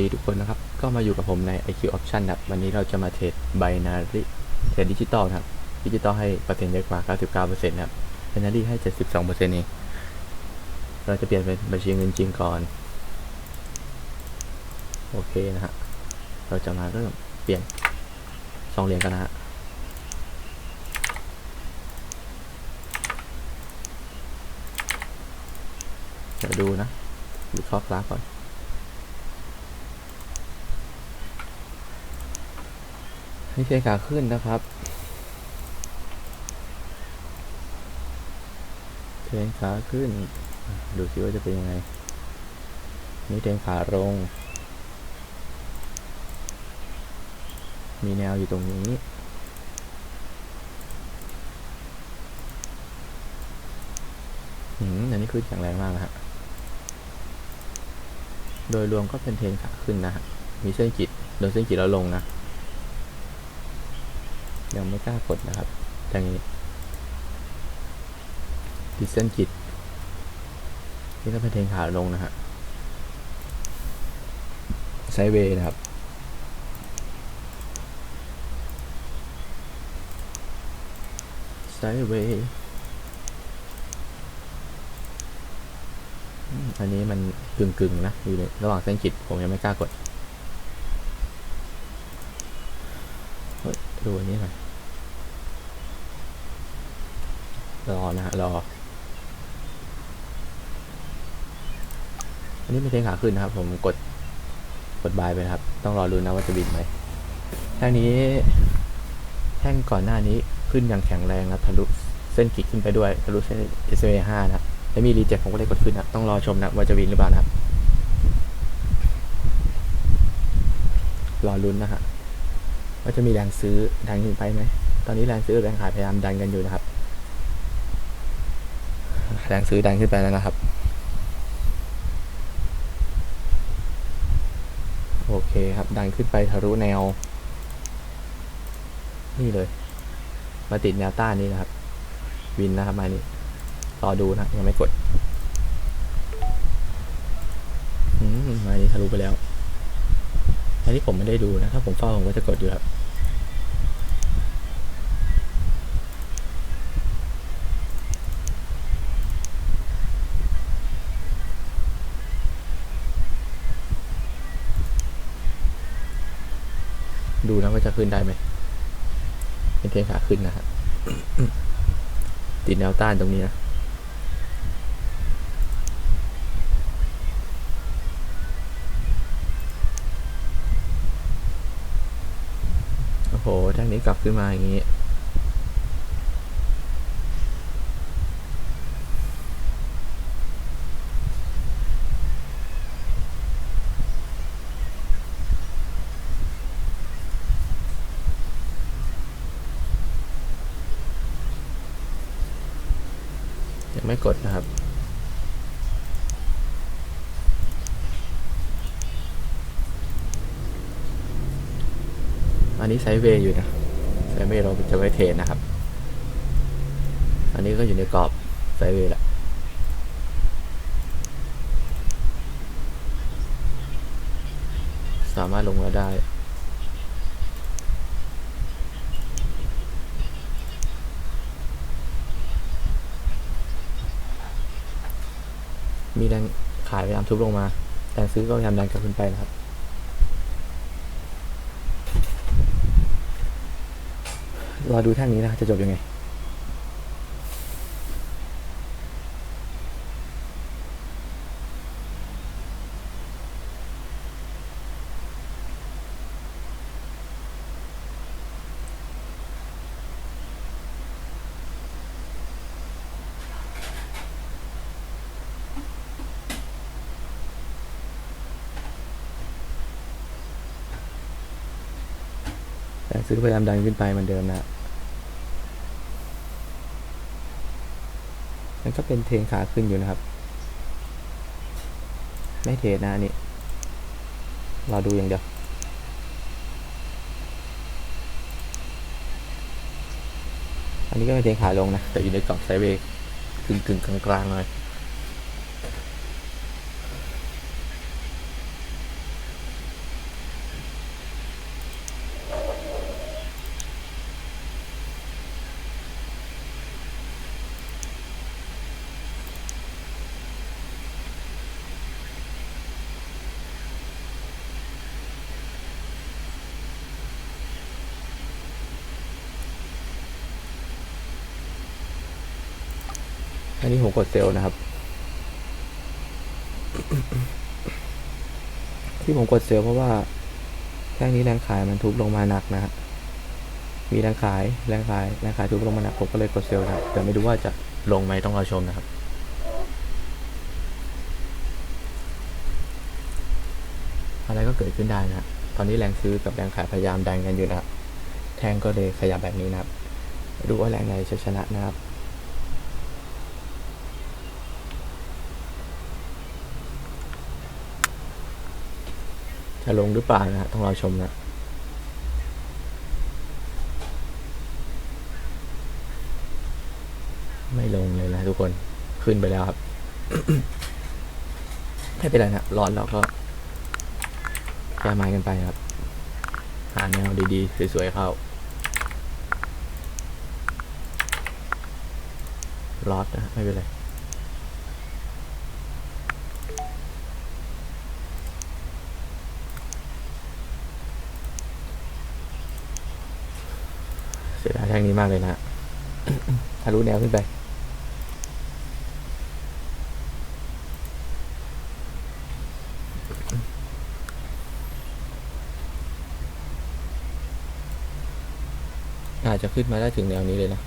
ดีทุกคนนะครับ ก็มาอยู่กับผมใน IQ Option ครับ วันนี้เราจะมาเทรด binary เทรดดิจิตอลครับ ดิจิตอลให้เปอร์เซ็นต์เยอะกว่า 99%นะครับ binary ให้ 72%เอง เราจะเปลี่ยนเป็นบัญชีเงินจริงก่อน โอเคนะฮะ เราจะมาเริ่มเปลี่ยนสองเหรียญกันนะฮะเดี๋ยวดูนะวิเคราะห์กราฟก่อน นี่เทรนขาขึ้นนะครับเทนขาขึ้น ดูสิว่าจะเป็นยังไง นี่เทนขาลง มีแนวอยู่ตรงนี้อืมอันนี้ขึ้นแข็งแรงมากนะฮะ โดยรวมก็เป็นเทนขาขึ้นนะฮะ มีเส้นจิตโดนเส้นจิตแล้วลงนะ ยังไม่กล้ากดนะครับอย่างนี้ติดเส้นจิตนี่ก็เป็นเทรนขาลงนะฮะไซเวย์นะครับไซเวย์อันนี้มันกึ่งกึ่งๆนะ อยู่ในระหว่างเส้นจิตผมยังไม่กล้ากดเฮ้ยดูอันนี้หน่อย รอนะฮะรอ อันนี้ไม่ใช่ขาขึ้นนะครับ ผมกดกดบายไปนะครับ ต้องรอรุ้นนะว่าจะบินไหมแท่งนี้แท่งก่อนหน้านี้ขึ้นอย่างแข็งแรงนะทะลุเส้นกิกขึ้นไปด้วยทะลุเส้น SMA 5นะครับแล้วมีรีเจ็คผมก็เลยกดขึ้นนะต้องรอชมนะว่าจะวินหรือเปล่านะครับรอรุ้นนะฮะว่าจะมีแรงซื้อดันขึ้นไปไหม ตอนนี้แรงซื้อแรงขายพยายามดันกันอยู่นะครับ แรงซื้อดันขึ้นไปแล้วนะครับ โอเคครับ ดันขึ้นไปทะลุแนว นี่เลย มาติดแนวต้านนี้นะครับ วินนะครับมานี่รอดูนะ ยังไม่กดอืมมานี่ทะลุไปแล้วอันนี้ผมไม่ได้ดูนะ ถ้าผมเฝ้าผมก็จะกดอยู่ครับ ดูนะว่า จะขึ้นได้ไหมเป็นเทรนขาขึ้นนะฮะติดแนวต้านตรงนี้นะโอ้โหแท่งนี้กลับขึ้นมาอย่างนี้ ยังไม่กดนะครับ อันนี้ไซเวย์อยู่นะไซเวย์เราจะไว้เทนนะครับ อันนี้ก็อยู่ในกรอบไซเวย์แหละสามารถลงมาได้ มีแรงขายพยายามทุบลงมาแรงซื้อก็พยายามดันกลับขึ้นไปนะครับรอดูแท่งนี้นะจะจบยังไง ซื้อพยายามดันขึ้นไปเหมือนเดิมนะมันก็เป็นเทรนขาขึ้นอยู่นะครับ ไม่เทรนนะอันนี่รอดูอย่างเดียวอันนี้ก็เป็นเทรนขาลงนะ แต่อยู่ในกรอบไซเวกึ่งกึ่งกลางๆหน่อย อันนี้ผมกดเซลล์นะครับ ที่ผมกดเซลล์เพราะว่าแท่งนี้แรงขายมันทุบลงมาหนักนะฮะมีแรงขายแรงขายแรงขายทุบลงมาหนักผมก็เลยกดเซลล์นะครับแต่ไม่รู้ว่าจะลงไหมต้องรอชมนะครับอะไรก็เกิดขึ้นได้นะฮะตอนนี้แรงซื้อกับแรงขายพยายามดันกันอยู่นะครับ แทงก็เลยขยับแบบนี้นะครับ ดูว่าแรงไหนจะชนะนะครับ จะลงหรือเปล่านะฮะต้องรอชมนะไม่ลงเลยนะทุกคนขึ้นไปแล้วครับ ไม่เป็นไรนะร้อนเราก็แก้ไม้กันไปครับ หาแนวดีๆ สวยๆเข้าลอดนะ ไม่เป็นไร เสียดายแท่ งนี้มากเลยนะทะลุแนวขึ้นไป อาจจะขึ้นมาได้ถึงแนวนี้เลยนะ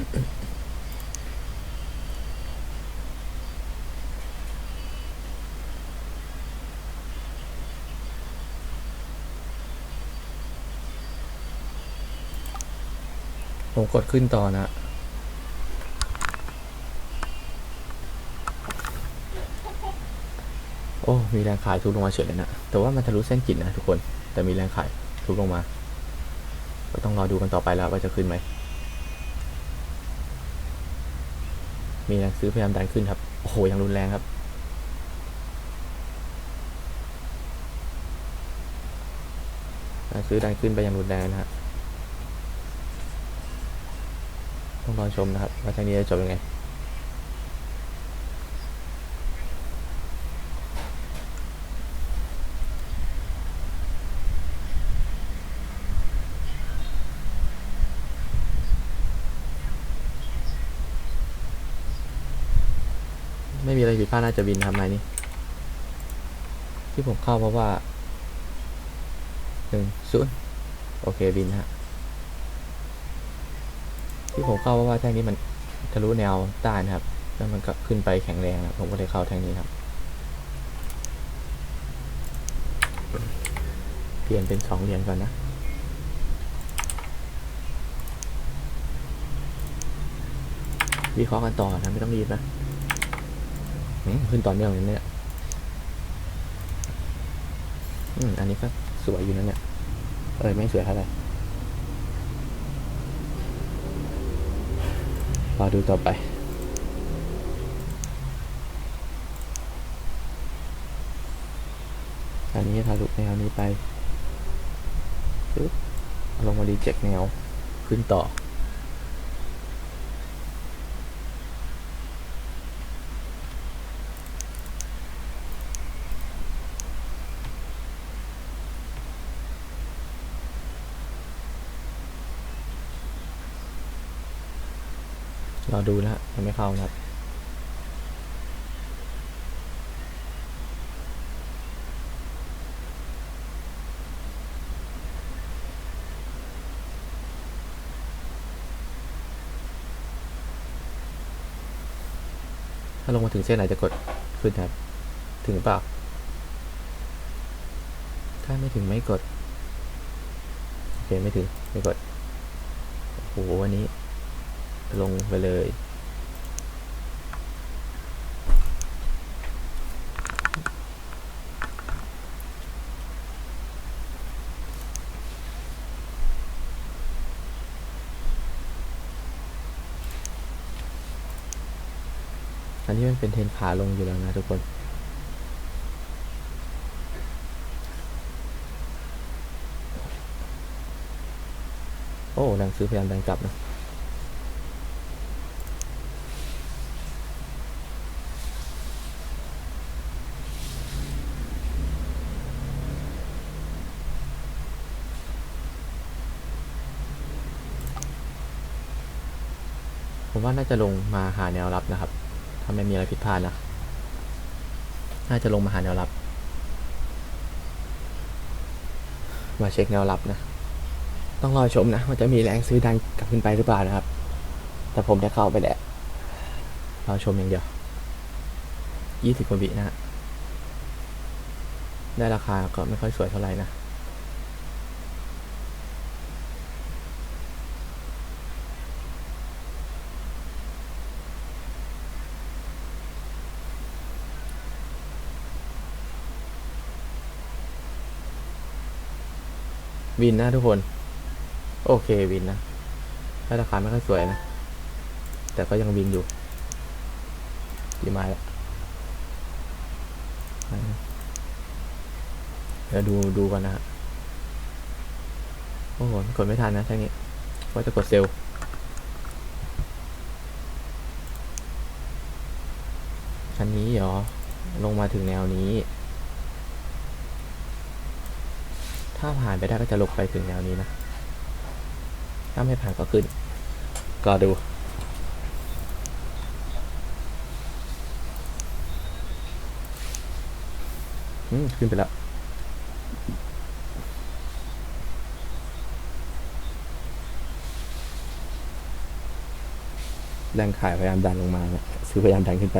ผมกดขึ้นต่อนะ โอ้ มีแรงขายทุบลงมาเฉยเลยนะ แต่ว่ามันทะลุเส้นกินนะทุกคน แต่มีแรงขายทุบลงมา ก็ต้องรอดูกันต่อไปแล้วว่าจะขึ้นไหม มีแรงซื้อพยายามดันขึ้นครับ โอ้โหยังรุนแรงครับแรงซื้อดันขึ้นไปยังรุนแรงนะฮะต้องรอชมนะครับว่าทางนี้จะจบยังไง อะไรผิดพลาดน่าจะบินทำไมนี่ที่ผมเข้าเพราะว่าหนึ่งศูนย์โอเคบินฮะที่ผมเข้าเพราะว่าแท่งนี้มันทะลุแนวใต้นะครับ แล้วมันก็ขึ้นไปแข็งแรงนะผมก็เลยเข้าแท่งนี้ครับ เปลี่ยนเป็นสองเหรียญก่อนนะวิเคราะห์กันต่อนะไม่ต้องรีบนะ ขึ้นต่อเนื่องเลยเนี่ยอืมอันนี้ก็สวยอยู่นะเนี่ย เออไม่สวยเท่าไหร่รอดูต่อไปอันนี้ทะลุแนวนี้ไปปึ๊บลงมาดีเจ็คแนว ขึ้นต่อ รอดูนะฮะยังไม่เข้านะครับถ้าลงมาถึงเส้นไหนจะกดขึ้นครับ ถึงเปล่า ถ้าไม่ถึงไม่กด โอเค ไม่ถึง ไม่กด โอ้โหวันนี้ ลงไปเลย อันนี้มันเป็นเทนขาลงอยู่แล้วนะทุกคนโอ้แรงซื้อพยายามดันกลับนะ ผมว่าน่าจะลงมาหาแนวรับนะครับถ้าไม่มีอะไรผิดพลาดนะน่าจะลงมาหาแนวรับ มาเช็คแนวรับนะ ต้องรอชมนะว่าจะมีแรงซื้อดันกลับขึ้นไปหรือเปล่านะครับ แต่ผมจะเข้าไปแหละรอชมอย่างเดียวยี่สิบกว่าวินะฮะได้ราคาก็ไม่ค่อยสวยเท่าไหร่นะ วินนะทุกคน โอเควินนะได้ราคาไม่ค่อยสวยนะ แต่ก็ยังวินอยู่กี่ไม้ละเดี๋ยวดูดูกันนะฮะโอ้โหกดไม่ทันนะทั้งนี้ว่าจะกดเซลล์คันนี้เหรอ ลงมาถึงแนวนี้ ถ้าผ่านไปได้ก็จะลงไปถึงแนวนี้นะ ถ้าไม่ผ่านก็ขึ้น ก็ดู อืม ขึ้นไปแล้วแรงขายพยายามดันลงมาเนี่ยซื้อพยายามดันขึ้นไป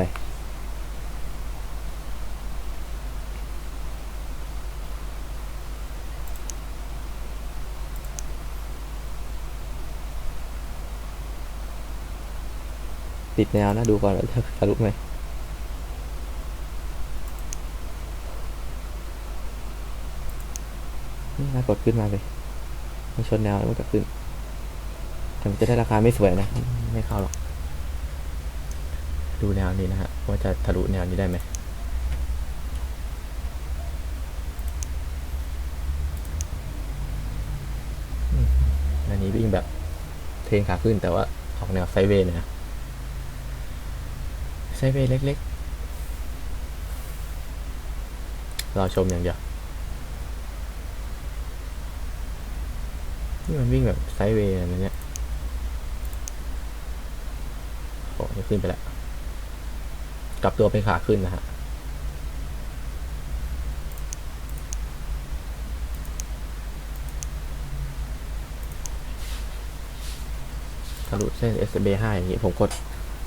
ติดแนวนะดูก่อนว่าจะทะลุไหมนี่นะกดขึ้นมาเลยมันชนแนวแล้วมันก็ขึ้นแต่มันจะได้ราคาไม่สวยนะ ไม่เข้าหรอก ดูแนวนี้นะฮะว่าจะทะลุแนวนี้ได้ไหมอันนี้วิ่งแบบเทนขาขึ้นแต่ว่าออกแนวไซเวย์นะ ซด์เวย์เล็กๆรอชมอย่างเดียวนี่มันวิ่งแบบไซด์เวย์อะไรเนี่ยโอ้ยขึ้นไปแล้ว กลับตัวเป็นขาขึ้นนะฮะทะลุเส้น SB 5 อย่างนี้ผมกด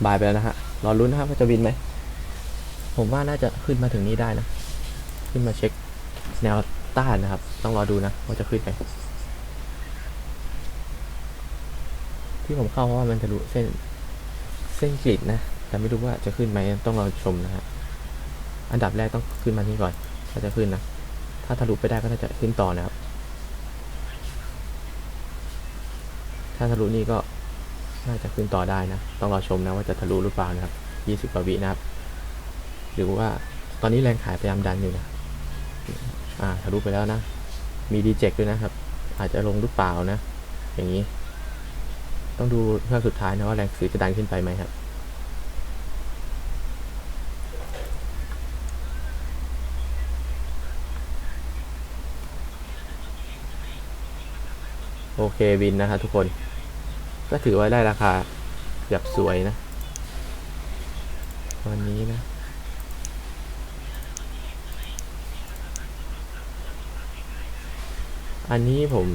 บายไปแล้วนะฮะ รอรุ้นนะครับว่าจะวินไหม ผมว่าน่าจะขึ้นมาถึงนี้ได้นะ ขึ้นมาเช็คแนวต้านนะครับ ต้องรอดูนะว่าจะขึ้นไหมที่ผมเข้าเพราะว่ามันทะลุเส้นเส้นกริดนะ แต่ไม่รู้ว่าจะขึ้นไหมต้องรอชมนะฮะ อันดับแรกต้องขึ้นมานี่ก่อนถ้าจะขึ้นนะ ถ้าทะลุไปได้ก็น่าจะขึ้นต่อนะครับ ถ้าทะลุนี่ก็ น่าจะขึ้นต่อได้นะ ต้องรอชมนะว่าจะทะลุหรือเปล่านะครับยี่สิบกว่าวินะครับ หรือว่าตอนนี้แรงขายพยายามดันอยู่นะ อ่าทะลุไปแล้วนะ มีดีเจกด้วยนะครับ อาจจะลงหรือเปล่านะ อย่างนี้ ต้องดูเพื่อสุดท้ายนะว่าแรงซื้อจะดันขึ้นไปไหมครับโอเควินนะครับทุกคน ก็ถือว่าได้ราคาแบบสวยนะ วันนี้นะ อันนี้ผม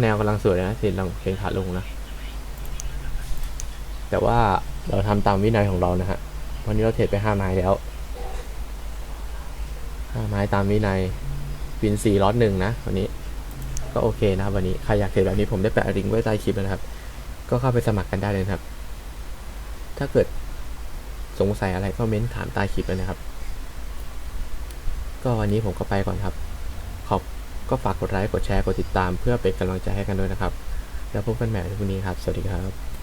แนวกำลังสวยนะเทรนลังเทรนขาลงนะ แต่ว่าเราทำตามวินัยของเรานะฮะ วันนี้เราเทรดไปห้าไม้แล้วห้าไม้ตามวินัยวินสี่ล็อตหนึ่งนะวันนี้ ก็โอเคนะครับวันนี้ใครอยากเทรดแบบนี้ผมได้แปะลิงก์ไว้ใต้คลิปแล้วนะครับ ก็เข้าไปสมัครกันได้เลยครับ ถ้าเกิดสงสัยอะไรก็เม้นถามใต้คลิปเลยนะครับ ก็วันนี้ผมก็ไปก่อนครับ ขอบก็ฝากกดไลค์กดแชร์กดติดตามเพื่อเป็นกำลังใจให้กันด้วยนะครับ แล้วพบกันใหม่ในวันนี้ครับ สวัสดีครับ